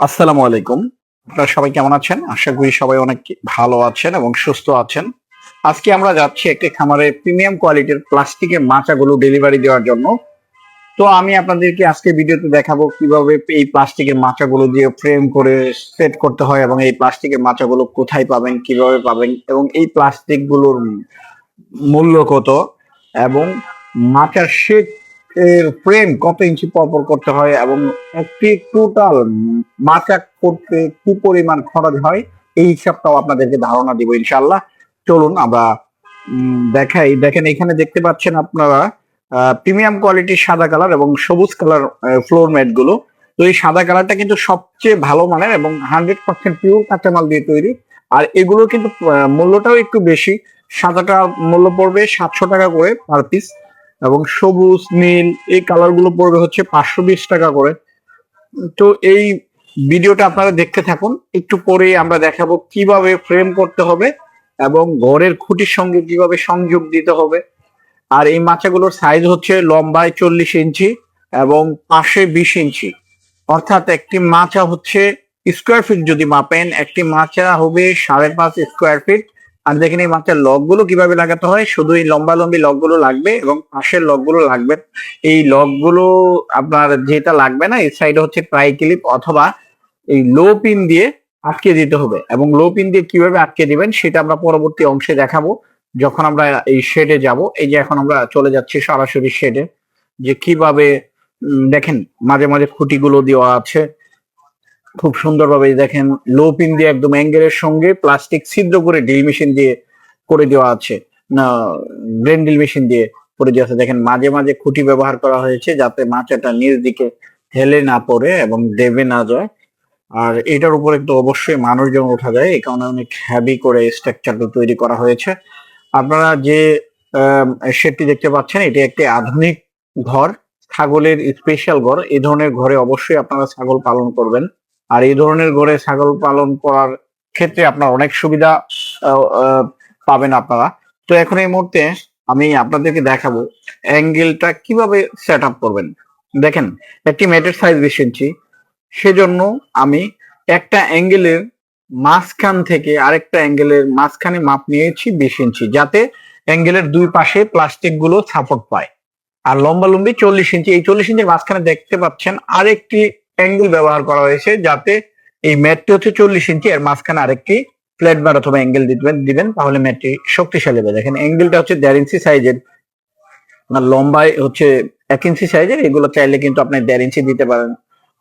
আসসালামু আলাইকুম। আপনারা সবাই কেমন আছেন? আশা করি সবাই অনেক ভালো আছেন এবং সুস্থ আছেন। আজকে আমরা যাচ্ছি একটি খামারে প্রিমিয়াম কোয়ালিটির প্লাস্টিকের মাচাগুলো ডেলিভারি দেওয়ার জন্য। তো আমি আপনাদেরকে আজকে ভিডিওতে দেখাবো কীভাবে এই প্লাস্টিকের মাচাগুলো দিয়ে ফ্রেম করে সেট করতে হয় এবং এই প্লাস্টিকের মাচাগুলো কোথায় পাবেন, কীভাবে পাবেন এবং এই প্লাস্টিকগুলোর মূল্য কত এবং মাচার শেড এর ফ্রেম কত ইঞ্চি পরপর করতে হয় এবং একটি টোটাল মাচা করতে কি পরিমাণ খরচ হয়, এই হিসাবটাও আপনাদেরকে ধারণা দিব ইনশাল্লাহ চলুন আমরা দেখাই। দেখেন, এখানে দেখতে পাচ্ছেন আপনারা প্রিমিয়াম কোয়ালিটির সাদা কালার এবং সবুজ কালার ফ্লোর ম্যাটগুলো। তো এই সাদা কালারটা কিন্তু সবচেয়ে ভালো মানের এবং হান্ড্রেড পার্সেন্ট পিওর কাঁচামাল দিয়ে তৈরি। আর এগুলো কিন্তু মূল্যটাও একটু বেশি। সাদাটা মূল্য পড়বে সাতশো টাকা করে পার পিস এবং সবুজ, নীল, এই কালারগুলো পড়বে হচ্ছে পাঁচশো বিশ টাকা করে। তো এই ভিডিওটা আপনারা দেখতে থাকুন। একটু পরে আমরা দেখাবো কীভাবে ফ্রেম করতে হবে এবং ঘরের খুঁটির সঙ্গে কীভাবে সংযোগ দিতে হবে। আর এই মাচাগুলোর সাইজ হচ্ছে লম্বায় চল্লিশ ইঞ্চি এবং পাশে বিশ ইঞ্চি। অর্থাৎ একটি মাচা হচ্ছে স্কোয়ার ফিট যদি মাপেন, একটি মাচা হবে সাড়ে পাঁচ স্কোয়ার ফিট আর দেখেন এই মাচার লকগুলো কীভাবে লাগাতে হয়, শুধু এই লম্বা লম্বি লকগুলো লাগবে এবং পাশের লকগুলো লাগবে। এই লকগুলো আপনার যেটা লাগবে না, এই সাইডে হচ্ছে ট্রাই ক্লিপ অথবা এই লো পিন দিয়ে আটকে দিতে হবে এবং লো পিন দিয়ে কীভাবে আটকে দিবেন সেটা আমরা পরবর্তী অংশে দেখাবো। যখন আমরা এই শেডে যাব, এই যে এখন আমরা চলে যাচ্ছি সরাসরি শেডে যে কীভাবে দেখেন মাঝে মাঝে খুঁটিগুলো দেওয়া আছে। খুব সুন্দরভাবে দেখেন লো পিন দিয়ে একদম অ্যাঙ্গেলের সঙ্গে প্লাস্টিক ছিদ্র করে ড্রিল মেশিন দিয়ে করে দেওয়া আছে। না, ব্রেন ড্রিল মেশিন দিয়ে করে দেওয়া আছে। দেখেন মাঝে মাঝে খুঁটি ব্যবহার করা হয়েছে যাতে মাচাটা নিচ দিকে হেলে না পড়ে এবং দেবে না যায়। আর এটার উপরে তো অবশ্যই মানুষজন ওঠা যায়। এই কারণে অনেক হ্যাভি করে স্ট্রাকচারটা তৈরি করা হয়েছে। আপনারা যে শেডটি দেখতে পাচ্ছেন, এটি একটি আধুনিক ঘর, ছাগলের স্পেশাল ঘর। এই ধরনের ঘরে অবশ্যই আপনারা ছাগল পালন করবেন। আর এই ধরনের ঘরে ছাগল পালন করার ক্ষেত্রে আপনার অনেক সুবিধা পাবেন আপনারা। তো এখন এই মুহূর্তে আমি আপনাদেরকে দেখাবো অ্যাঙ্গেলটা কীভাবে সেট আপ করবেন। দেখেন, একটি ম্যাটের সাইজ বিশ ইঞ্চি। সেজন্য আমি একটা অ্যাঙ্গেলের মাঝখান থেকে আরেকটা অ্যাঙ্গেলের মাঝখানে মাপ নিয়েছি বিশ ইঞ্চি, যাতে অ্যাঙ্গেলের দুই পাশে প্লাস্টিকগুলো সাপোর্ট পায়। আর লম্বা লম্বি চল্লিশ ইঞ্চি, এই চল্লিশ ইঞ্চির মাঝখানে দেখতে পাচ্ছেন আরেকটি অ্যাঙ্গেল ব্যবহার করা হয়েছে যাতে এই ম্যাটটি হচ্ছে চল্লিশ ইঞ্চি এর মাঝখানে আরেকটি ফ্ল্যাট বার অথবা অ্যাঙ্গেল দিবেন দিবেন, তাহলে ম্যাটটি শক্তিশালী হবে। দেখেন অ্যাঙ্গেলটা হচ্ছে দেড় ইঞ্চি সাইজের লম্বায় হচ্ছে এক ইঞ্চি সাইজের এগুলো চাইলে কিন্তু আপনি দেড় ইঞ্চি দিতে পারেন।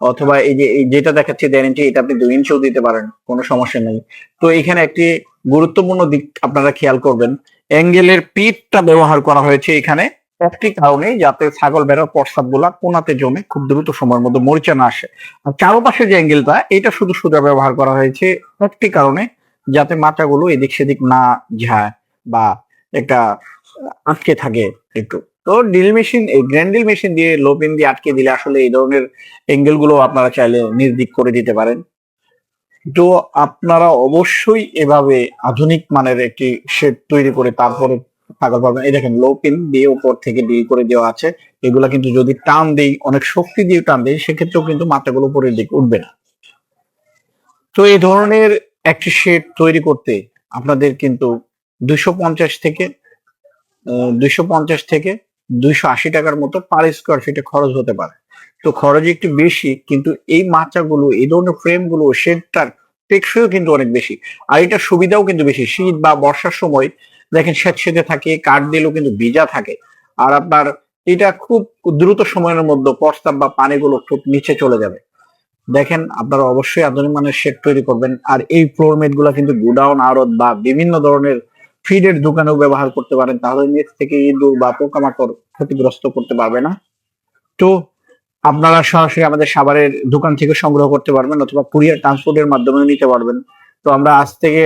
অথবা এই যে যেটা দেখাচ্ছে দেড় ইঞ্চি এটা আপনি দুই ইঞ্চিও দিতে পারেন, কোনো সমস্যা নেই। তো এখানে একটি গুরুত্বপূর্ণ দিক আপনারা খেয়াল করবেন অ্যাঙ্গেলের পিঠটা ব্যবহার করা হয়েছে এখানে। একটি কারণে যাতে ছাগল বেড়ার প্রস্তাবগুলা কোনাতে জমে খুব দ্রুত সময়ের মধ্যে মরিচা না আসে। আর চারপাশে যে অ্যাঙ্গেলটা এটা শুধু সুদা ব্যবহার করা হয়েছে একটি কারণে, যাতে মাচাগুলো এদিক সেদিক না যায় বা একটা আটকে থাকে একটু। তো ড্রিল মেশিন এই গ্র্যান্ড ড্রিল মেশিন দিয়ে লো পিন দিয়ে আটকে দিলে আসলে এই ধরনের অ্যাঙ্গেলগুলো আপনারা চাইলে নির্দিক করে দিতে পারেন। তো আপনারা অবশ্যই এভাবে আধুনিক মানের একটি শেড তৈরি করে তারপরে ছাগল পাবেন এই দেখেন লো পিন দিয়ে উপর থেকে ডিল করে দেওয়া আছে। এগুলা কিন্তু যদি টান দেই, অনেক শক্তি দিয়ে টান দেই, সেক্ষেত্রেও কিন্তু মাথাগুলো উপরের দিকে উঠবে না। তো এই ধরনের একটি শেড তৈরি করতে আপনাদের কিন্তু দুইশো পঞ্চাশ থেকে দুইশো পঞ্চাশ থেকে দুইশো আশি টাকার মতো পার স্কোয়ার ফিটে খরচ হতে পারে। তো খরচ একটু বেশি, কিন্তু এই মাচাগুলো, এই ধরনের ফ্রেমগুলো শেডটার টেকসইও কিন্তু অনেক বেশি। আর এটা সুবিধাও কিন্তু বেশি। শীত বা বর্ষার সময় দেখেন স্যাঁতসেঁতে থাকে, কাঠ দিলেও কিন্তু ভিজা থাকে। আর আপনার এটা খুব দ্রুত সময়ের মধ্যে প্রস্তাব বা পানিগুলো খুব নিচে চলে যাবে। দেখেন আপনারা অবশ্যই আধুনিক মানের শেড তৈরি করবেন। আর এই ফ্লোর মেটগুলা কিন্তু গুডাউন, আড়ত বা বিভিন্ন ধরনের ফিডের দোকানেও ব্যবহার করতে পারেন। তাহলে নিচ থেকে ইঁদুর বা পোকামাকড় ক্ষতিগ্রস্ত করতে পারবে না। তো আপনারা সরাসরি আমাদের সাভারের দোকান থেকে সংগ্রহ করতে পারবেন অথবা কুরিয়ার ট্রান্সপোর্টের মাধ্যমেও নিতে পারবেন। তো আমরা আজ থেকে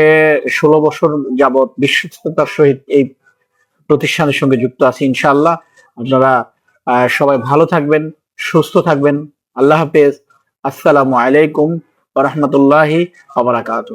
ষোলো বছর যাবৎ বিশ্বস্ততার সহিত এই প্রতিষ্ঠানের সঙ্গে যুক্ত আছি, ইনশাআল্লাহ। আপনারা সবাই ভালো থাকবেন, সুস্থ থাকবেন। আল্লাহ হাফেজ। আসসালামু আলাইকুম রহমতুল্লাহি আবরাকাত